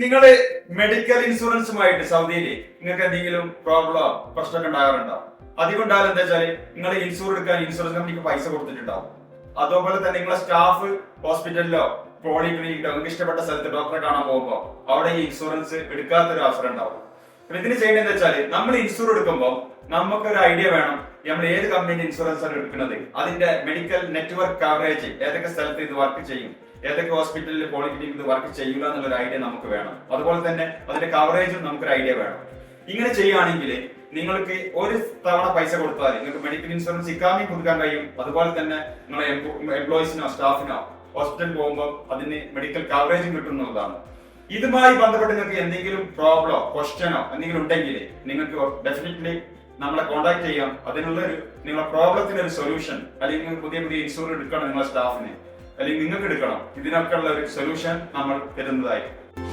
നിങ്ങൾ മെഡിക്കൽ ഇൻഷുറൻസുമായിട്ട് സൗദിയിൽ നിങ്ങൾക്ക് എന്തെങ്കിലും പ്രോബ്ലമോ പ്രശ്നമൊക്കെ ഉണ്ടാകാറുണ്ടോ? അധികം എന്താ വെച്ചാൽ നിങ്ങൾ ഇൻഷുർ എടുക്കാൻ ഇൻഷുറൻസ് കമ്പനിക്ക് പൈസ കൊടുത്തിട്ടുണ്ടാവും. അതുപോലെ തന്നെ നിങ്ങളെ സ്റ്റാഫ് ഹോസ്പിറ്റലിലോ പോളിക്ലിനിക്കിലോ നിങ്ങൾക്ക് ഇഷ്ടപ്പെട്ട സ്ഥലത്ത് ഡോക്ടറെ കാണാൻ പോകുമ്പോൾ അവിടെ ഈ ഇൻഷുറൻസ് എടുക്കാത്തൊരു അവസരം ഉണ്ടാവും. അപ്പൊ ഇതിന് ചെയ്യേണ്ടത് എന്താ വെച്ചാൽ നമ്മൾ ഇൻഷുർ എടുക്കുമ്പോൾ നമുക്കൊരു ഐഡിയ വേണം നമ്മൾ ഏത് കമ്പനി ഇൻഷുറൻസ് ആണ് എടുക്കുന്നത്? അതിന്റെ മെഡിക്കൽ നെറ്റ്വർക്ക് കവറേജ് ഏതൊക്കെ സ്ഥലത്ത് ഇത് വർക്ക് ചെയ്യും? ഏതൊക്കെ ഹോസ്പിറ്റലിൽ പോളിക്ലിനിക് വർക്ക് എന്നുള്ള എന്നുള്ളൊരു ഐഡിയ നമുക്ക് വേണം. അതുപോലെ തന്നെ അതിന്റെ കവറേജും നമുക്കൊരു ഐഡിയ വേണം. ഇങ്ങനെ ചെയ്യുകയാണെങ്കിൽ നിങ്ങൾക്ക് ഒരു തവണ പൈസ കൊടുത്താൽ നിങ്ങൾക്ക് മെഡിക്കൽ ഇൻഷുറൻസ് ഇക്കാമി കൊടുക്കാൻ കഴിയും. അതുപോലെ തന്നെ നിങ്ങളെ എംപ്ലോയീസിനോ സ്റ്റാഫിനോ ഹോസ്പിറ്റലിൽ പോകുമ്പോൾ അതിന് മെഡിക്കൽ കവറേജും കിട്ടുന്നതാണ് ഇതുമായി ബന്ധപ്പെട്ട് നിങ്ങൾക്ക് എന്തെങ്കിലും പ്രോബ്ലമോ ക്വസ്റ്റ്യനോ എന്തെങ്കിലും ഉണ്ടെങ്കിൽ നിങ്ങൾക്ക് ഡെഫിനറ്റ്ലി നമ്മളെ കോൺടാക്ട് ചെയ്യാം. അതിനുള്ള ഒരു നിങ്ങളുടെ പ്രോബ്ലത്തിന് ഒരു സൊല്യൂഷൻ അല്ലെങ്കിൽ പുതിയ പുതിയ ഇൻഷുറൻസ് എടുക്കണം നിങ്ങളുടെ സ്റ്റാഫിന് അല്ലെങ്കിൽ നിങ്ങൾക്ക് എടുക്കണം ഇതിനൊക്കെ ഉള്ള ഒരു സൊല്യൂഷൻ നമ്മൾ തരുന്നതായിരിക്കും